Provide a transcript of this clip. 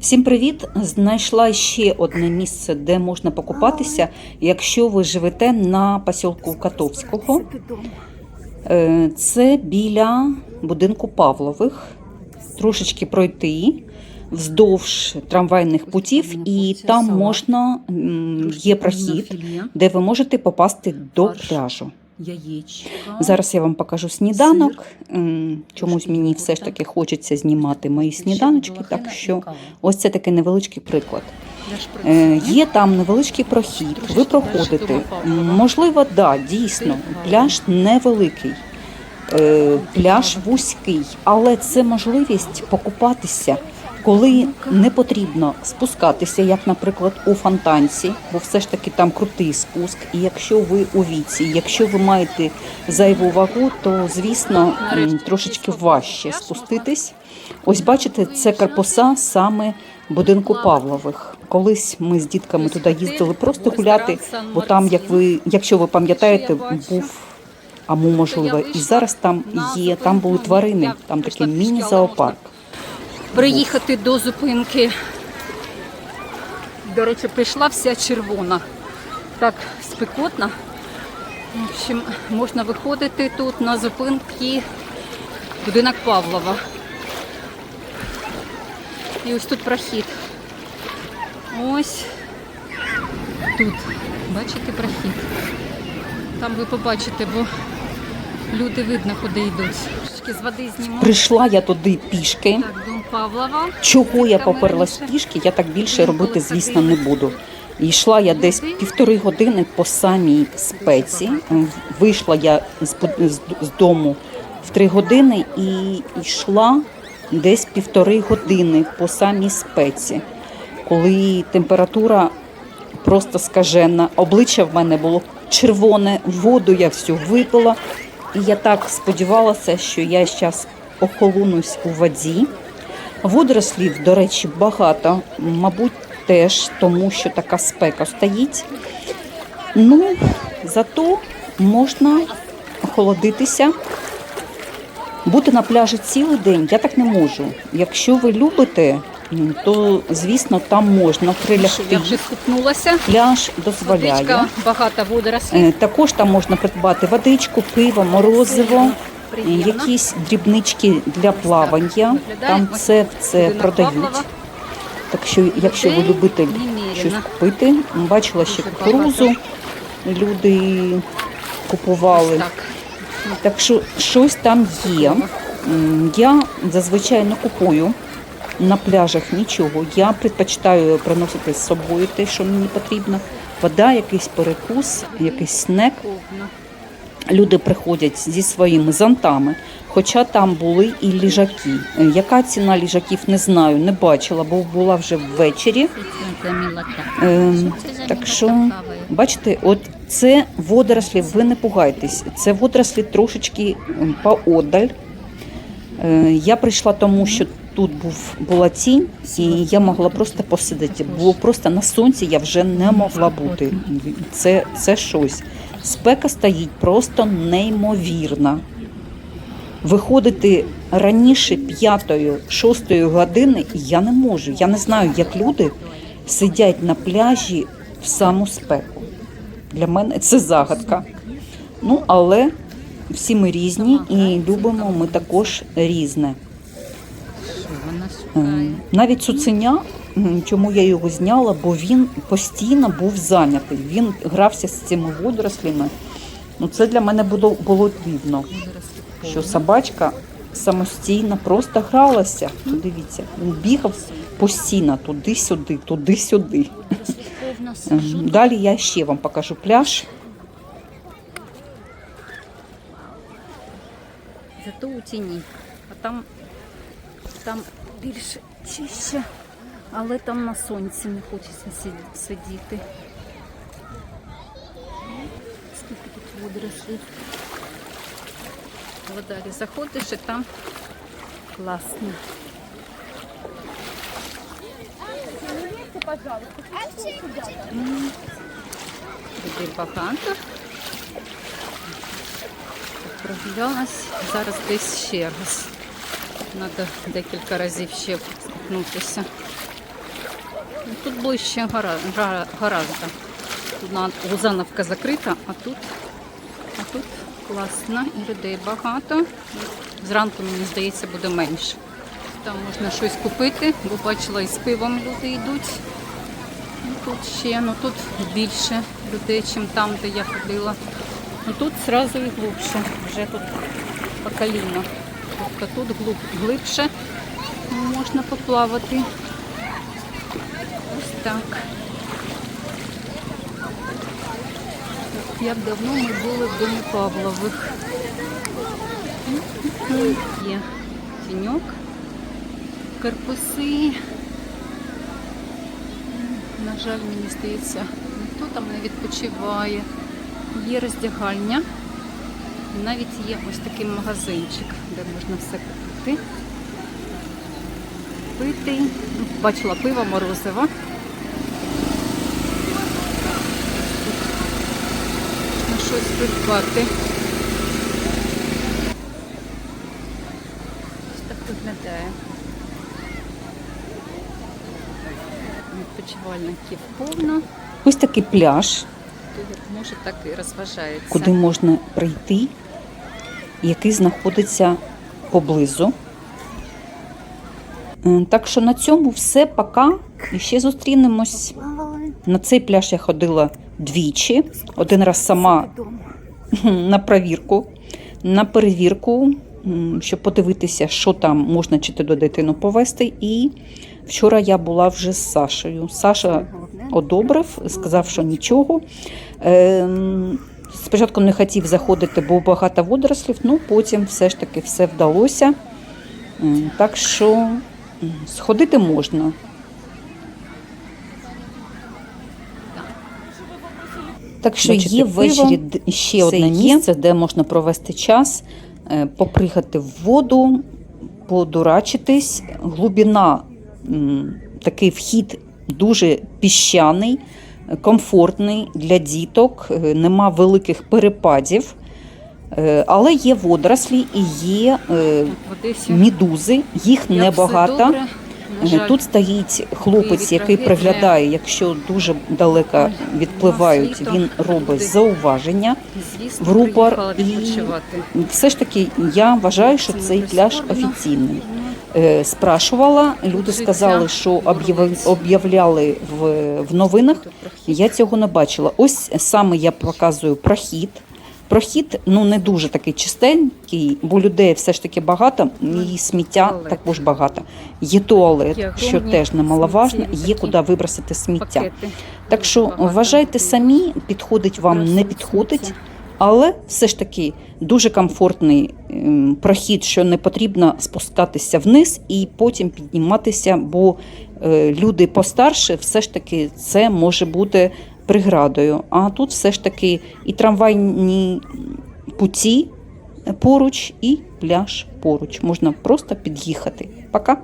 Всім привіт! Знайшла ще одне місце, де можна покупатися, якщо ви живете на посілку Котовського. Е, Це біля будинку Павлових. Трошечки пройти вздовж трамвайних путів, і там можна є прохід, де ви можете попасти до пляжу. Зараз я вам покажу сніданок. Чомусь мені все ж таки хочеться знімати мої сніданочки, так що ось це такий невеличкий приклад. Е, Є там невеличкий прохід, ви проходите. Можливо, да, дійсно, пляж невеликий, е, пляж вузький, але це можливість покупатися, коли не потрібно спускатися, як, наприклад, у фонтанці, бо все ж таки там крутий спуск. І якщо ви у віці, якщо ви маєте зайву вагу, то звісно трошечки важче спуститись. Ось бачите, це корпуса саме будинку Павлових. Колись ми з дітками туди їздили просто гуляти, бо там, як ви, якщо ви пам'ятаєте, був аму можливо, і зараз там є. Там були тварини, там такий міні-зоопарк. Приїхати до зупинки. До речі, прийшла вся червона. Так спекотно. В общем, можна виходити тут на зупинки будинок Павлова. І ось тут прохід. Ось тут. Бачите прохід? Там ви побачите, бо люди видно, куди йдуть. З води зніму. Прийшла я туди пішки. Так, дом Павлова. Чого я поперлась пішки, я так більше робити, звісно, не буду. І йшла я десь півтори години по самій спеці. Вийшла я з, з, з дому в три години і йшла десь півтори години по самій спеці, коли температура просто скажена. Обличчя в мене було червоне, воду я всю випила. І я так сподівалася, що я зараз охолонусь у воді. Водорослів, до речі, багато, мабуть, теж тому, що така спека стоїть. Ну, зато можна охолодитися. Бути на пляжі цілий день я так не можу. Якщо ви любите, то звісно там можна прилягти. я вже скупнулася. Пляж дозволяє. Водичка, багато водорослів. Е, Також там можна придбати водичку, пиво, морозиво, Приємно. якісь дрібнички для плавання. Там все це продають. Так що, якщо ви Людей любите щось купити, бачила ще кукурузу, люди купували. Так. Так що щось там є. Я зазвичай не купую на пляжах нічого. Я предпочитаю приносити з собою те, що мені потрібно. Вода, якийсь перекус, якийсь снек. Люди приходять зі своїми зонтами, хоча там були і ліжаки. Е, Яка ціна ліжаків, не знаю, не бачила, бо була вже ввечері. Ем, так що, бачите, от це водорослі, ви не пугайтесь. Це водорослі трошечки поодаль. Е, Я прийшла тому, що тут був, була тінь, і я могла просто посидіти. Було просто на сонці я вже не могла бути. Це, це щось. Спека стоїть просто неймовірна. Виходити раніше 5-6 години я не можу. Я не знаю, як люди сидять на пляжі в саму спеку. Для мене це загадка. Ну, але всі ми різні і любимо ми також різне. Е, шукає? Навіть цуценя, чому я його зняла, бо він постійно був зайнятий. Він грався з цими водорослями. Ну, це для мене було, було дивно, що собачка самостійно просто гралася. Дивіться, він бігав постійно туди-сюди, туди-сюди. Ем, Далі я ще вам покажу пляж. Зато у тіні. А там, там більше чище, але там на сонці не хочеться сид- сидіти. Скільки тут водорослів. От далі заходиш і там класно. М, Людей багато. Прогулялась. Зараз десь ще раз. Треба декілька разів ще спіткнутися. Тут ближче гара, гаража. Тут Лузановка закрита, а тут, а тут класно і людей багато. Зранку, мені здається, буде менше. Там можна щось купити, бо бачила і з пивом люди йдуть. Ну, Тут ще, ну тут більше людей, ніж там, де я ходила. Ну тут одразу і глибше. Вже тут по коліна. Тобто тут глиб, глибше можна поплавати. Ось так. Як давно ми були в домі Павлових. Є тіньок, корпуси. На жаль, мені здається, ніхто там не відпочиває. Є роздягальня. Навіть є ось такий магазинчик, де можна все купити. Пити. Ну, Бачила пиво морозиво. На щось придбати. Ось так виглядає. Відпочивальників повно. Ось такий пляж, може, так і розважається. куди можна прийти, який знаходиться поблизу. Е, Так що на цьому все, пока. І ще зустрінемось. На цей пляж я ходила двічі. Один раз сама на перевірку, на перевірку, щоб подивитися, що там можна чи туди дитину повезти. І вчора я була вже з Сашею. Саша одобрив, сказав, що нічого. Ем, Спочатку не хотів заходити, бо багато водорослів, ну потім все ж таки все вдалося. Так що сходити можна. Так що є ввечері ще одне місце, де можна провести час, попригати в воду, подурачитись. Глибина, такий вхід дуже піщаний, е, комфортний для діток, е, нема великих перепадів. Е, Але є водорослі і є медузи, їх небагато. Жаль. Тут стоїть хлопець, який приглядає, якщо дуже далеко відпливають, він робить зауваження. В рупор і- Все ж таки, я вважаю, що цей пляж офіційний. Ну, Е, Спрашувала, люди сказали, що об'являли в, в новинах. Я цього не бачила. Ось саме я показую прохід. Прохід ну не дуже такий чистенький, бо людей все ж таки багато, і сміття Туалет. також багато. Є туалет, Є що теж немаловажно, є куди вибросити сміття. Пакети. Так що багато. вважайте самі, підходить вам, не підходить. Але все ж таки дуже комфортний ем, прохід, що не потрібно спускатися вниз і потім підніматися, бо е, люди постарше, все ж таки це може бути преградою. А тут все ж таки і трамвайні путі поруч, і пляж поруч. Можна просто під'їхати. Пока.